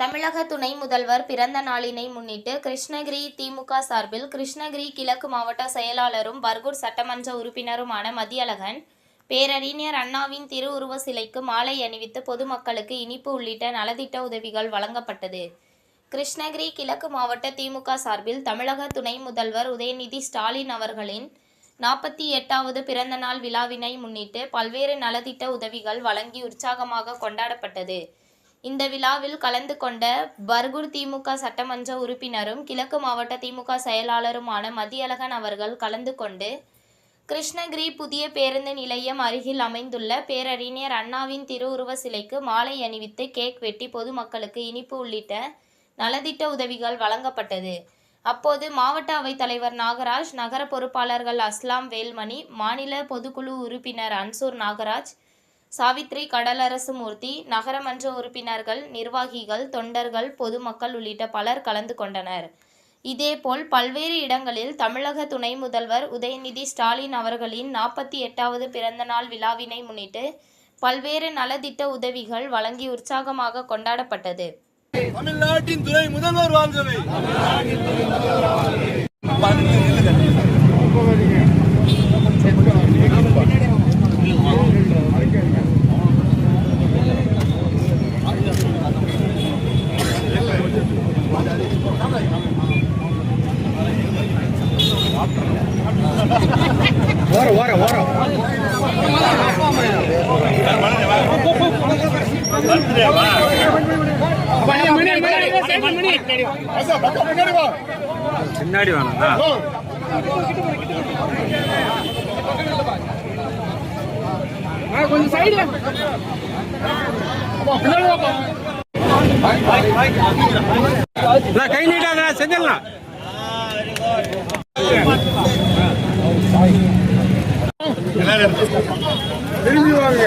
தமிழக துணை முதல்வர் பிறந்த நாளினை முன்னிட்டு கிருஷ்ணகிரி திமுக சார்பில் கிருஷ்ணகிரி கிழக்கு மாவட்ட செயலாளரும் பர்கூர் சட்டமன்ற உறுப்பினருமான மதியழகன் பேரறிஞர் அண்ணாவின் திருவுருவ சிலைக்கு மாலை அணிவித்து பொதுமக்களுக்கு இனிப்பு உள்ளிட்ட நலத்திட்ட உதவிகள் வழங்கப்பட்டது. கிருஷ்ணகிரி கிழக்கு மாவட்ட திமுக சார்பில் தமிழக துணை முதல்வர் உதயநிதி ஸ்டாலின் அவர்களின் நாற்பத்தி எட்டாவது பிறந்தநாள் விழாவினை முன்னிட்டு பல்வேறு நலத்திட்ட உதவிகள் வழங்கி உற்சாகமாக கொண்டாடப்பட்டது. இந்த விழாவில் கலந்து கொண்ட பர்கூர் திமுக சட்டமன்ற உறுப்பினரும் கிழக்கு மாவட்ட திமுக செயலாளருமான மதியழகன் அவர்கள் கலந்து கொண்டு கிருஷ்ணகிரி புதிய பேருந்து நிலையம் அருகில் அமைந்துள்ள பேரறிஞர் அண்ணாவின் திருவுருவ சிலைக்கு மாலை அணிவித்து கேக் வெட்டி பொதுமக்களுக்கு இனிப்பு உள்ளிட்ட நலத்திட்ட உதவிகள் வழங்கப்பட்டது. அப்போது மாவட்ட அவைத் தலைவர் நாகராஜ் நகர பொறுப்பாளர்கள் அஸ்லாம் வேல்மணி மாநில பொதுக்குழு உறுப்பினர் அன்சூர் நாகராஜ் சாவித்ரி கடலரசு மூர்த்தி நகரமன்ற உறுப்பினர்கள் நிர்வாகிகள் தொண்டர்கள் பொதுமக்கள் உள்ளிட்ட பலர் கலந்து கொண்டனர். இதேபோல் பல்வேறு இடங்களில் தமிழக துணை முதல்வர் உதயநிதி ஸ்டாலின் அவர்களின் நாற்பத்தி எட்டாவது பிறந்தநாள் விழாவினை முன்னிட்டு பல்வேறு நலத்திட்ட உதவிகள் வழங்கி உற்சாகமாக கொண்டாடப்பட்டது. தமிழ்நாட்டின் துணை முதல்வர் வாழ்கவே பின்னாடி வேணாம்டா கொஞ்சம் சைடு நான் கை நீட்டாத செஞ்சிடலாம். திரும்பி வாங்க